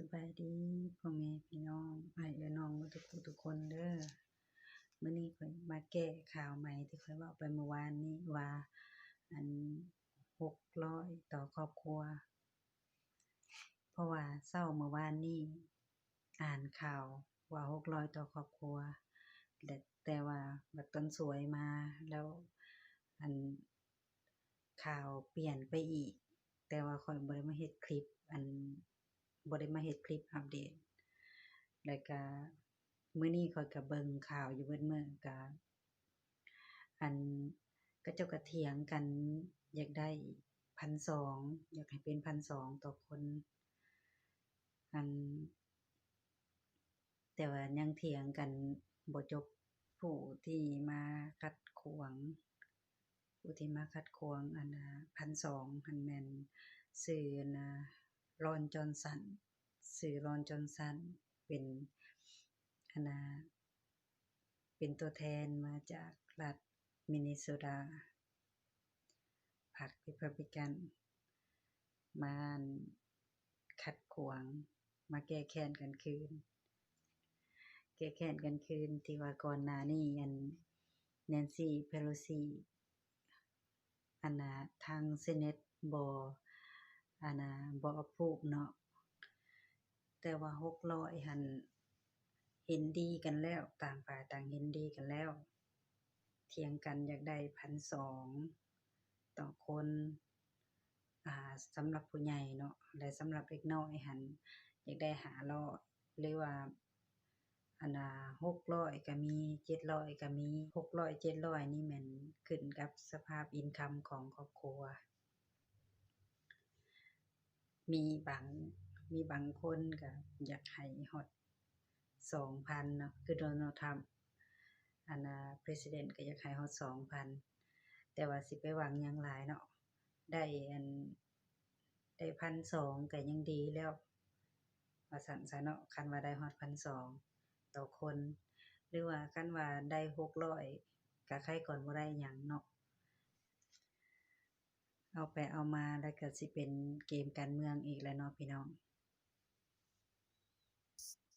สบายดีพ่อแม่พี่น้องอ้ายและน้องทุกผู้ทุกคนเด้อมื้อนี้ข้อยมาแก้ข่าวใหม่ที่ข้อยว้าไปเมื่อวานนี้ว่าอัน600ต่อครอบครัว เพราะว่าเช้าเมื่อวานนี้อ่านข่าวว่า600ต่อครอบครัวและแต่ว่าบัดตอนสวยมาแล้วอันข่าวเปลี่ยนไปอีก แต่ว่าข้อยบ่ได้มาเฮ็ดคลิปอัน บ่ได้มาเฮ็ดคลิปอัปเดต แล้วก็มื้อนี้ข้อยก็เบิ่งข่าวอยู่เบิดมื้อก็อันเขาเจ้าก็เถียงกันอยากได้1,200องอยากให้เป็น1,200ต่อคน อัน แต่ว่ายังเถียงกันบ่จบผู้ที่มาคัดขวางผู้ที่มาคัดขวางอันน่ะ1,200หั้นแมนชื่อนะ อันน่ะ Ron Johnson ชื่อ Ron Johnson เป็นอนน่ะเป็นตัวแทนมาจากรัฐ Minnesota พรรค Republican มาขัดขวางมาแก้แค้นกันคืน แก้แค้นกันคืนที่ว่าก่อนหน้านี้อัน Nancy Pelosi อันน่ะทาง Senate บ่อั อันน่ะบ่ approve เนาะแต่ว่า600หั้นเห็นดีกันแล้วต่างฝ่ายต่างเห็นดีกันแล้วเถียงกันอยากได้1,200ต่อคนอ่าสำหรับผู้ใหญ่เนาะและสำหรับเด็กน้อยหันอยากได้500หรือว่าอันน่ะ600ก็มี700ก็มี600 700นี่แม่นขึ้นกับสภาพอินคัมของครอบครัว มีบางมีบางคนก็อยากให้ฮอด2,000เนาะคือ Donald Trump อันน่ะ President ก็อยากให้ฮอด2,000แต่ว่าสิไปหวังยังหลายเนาะได้อันได้1,200ก็ยังดีแล้วว่าซั่นซะเนาะคันว่าได้ฮอด1,200ต่อคน หรือว่าคันว่าได้600ก็ใครก่อนบ่ได้หยังเนาะ เอาไปเอามาแล้วก็สิเป็นเกมการเมืองอีกแล้วเนาะพี่น้อง